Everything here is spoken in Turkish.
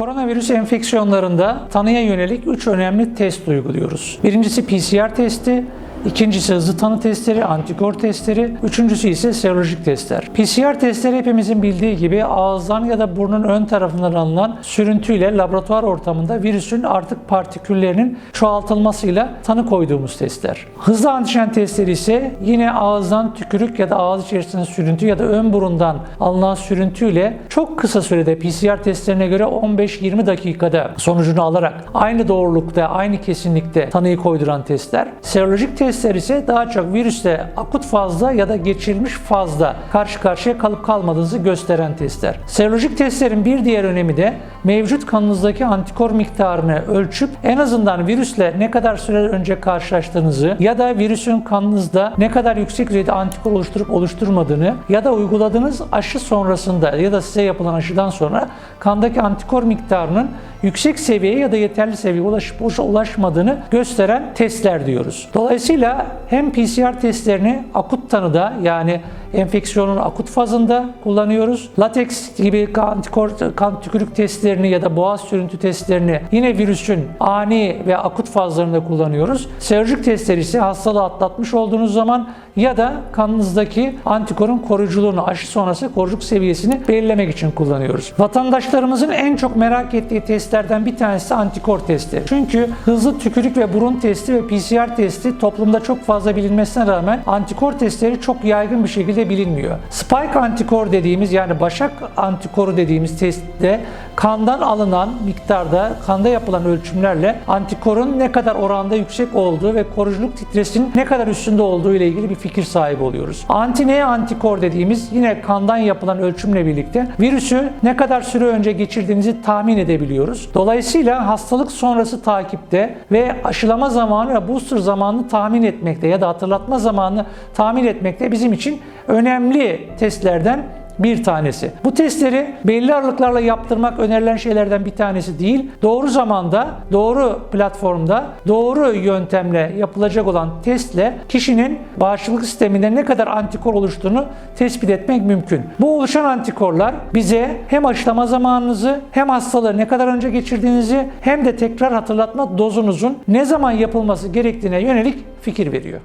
Koronavirüs enfeksiyonlarında tanıya yönelik 3 önemli test uyguluyoruz. Birincisi PCR testi, İkincisi hızlı tanı testleri, antikor testleri, üçüncüsü ise serolojik testler. PCR testleri hepimizin bildiği gibi ağızdan ya da burnun ön tarafından alınan sürüntüyle laboratuvar ortamında virüsün artık partiküllerinin çoğaltılmasıyla tanı koyduğumuz testler. Hızlı antijen testleri ise yine ağızdan tükürük ya da ağız içerisinde sürüntü ya da ön burundan alınan sürüntüyle çok kısa sürede PCR testlerine göre 15-20 dakikada sonucunu alarak aynı doğrulukta, aynı kesinlikte tanıyı koyduran testler. Serolojik testler ise daha çok virüsle akut fazla ya da geçirilmiş fazla karşı karşıya kalıp kalmadığınızı gösteren testler. Serolojik testlerin bir diğer önemi de mevcut kanınızdaki antikor miktarını ölçüp en azından virüsle ne kadar süre önce karşılaştığınızı ya da virüsün kanınızda ne kadar yüksek düzeyde antikor oluşturup oluşturmadığını ya da uyguladığınız aşı sonrasında ya da size yapılan aşıdan sonra kandaki antikor miktarının yüksek seviyeye ya da yeterli seviyeye ulaşıp ulaşmadığını gösteren testler diyoruz. Dolayısıyla hem PCR testlerini akut tanıda yani enfeksiyonun akut fazında kullanıyoruz. Latex gibi antikor kan tükürük testlerini ya da boğaz sürüntü testlerini yine virüsün ani ve akut fazlarında kullanıyoruz. Serolojik testler ise hastalığı atlatmış olduğunuz zaman ya da kanınızdaki antikorun koruyuculuğunu, aşı sonrası koruyuculuk seviyesini belirlemek için kullanıyoruz. Vatandaşlarımızın en çok merak ettiği testlerden bir tanesi antikor testi. Çünkü hızlı tükürük ve burun testi ve PCR testi toplumda çok fazla bilinmesine rağmen antikor testleri çok yaygın bir şekilde bilinmiyor. Spike antikor dediğimiz yani başak antikoru dediğimiz testte kandan alınan miktarda, kanda yapılan ölçümlerle antikorun ne kadar oranda yüksek olduğu ve koruyuculuk titresinin ne kadar üstünde olduğu ile ilgili bir fikir sahibi oluyoruz. Anti antikor dediğimiz yine kandan yapılan ölçümle birlikte virüsü ne kadar süre önce geçirdiğinizi tahmin edebiliyoruz. Dolayısıyla hastalık sonrası takipte ve aşılama zamanı ve booster zamanını tahmin etmekte ya da hatırlatma zamanını tahmin etmekte bizim için önemli testlerden bir tanesi. Bu testleri belli aralıklarla yaptırmak önerilen şeylerden bir tanesi değil. Doğru zamanda, doğru platformda, doğru yöntemle yapılacak olan testle kişinin bağışıklık sisteminde ne kadar antikor oluştuğunu tespit etmek mümkün. Bu oluşan antikorlar bize hem aşılama zamanınızı hem hastalığı ne kadar önce geçirdiğinizi hem de tekrar hatırlatma dozunuzun ne zaman yapılması gerektiğine yönelik fikir veriyor.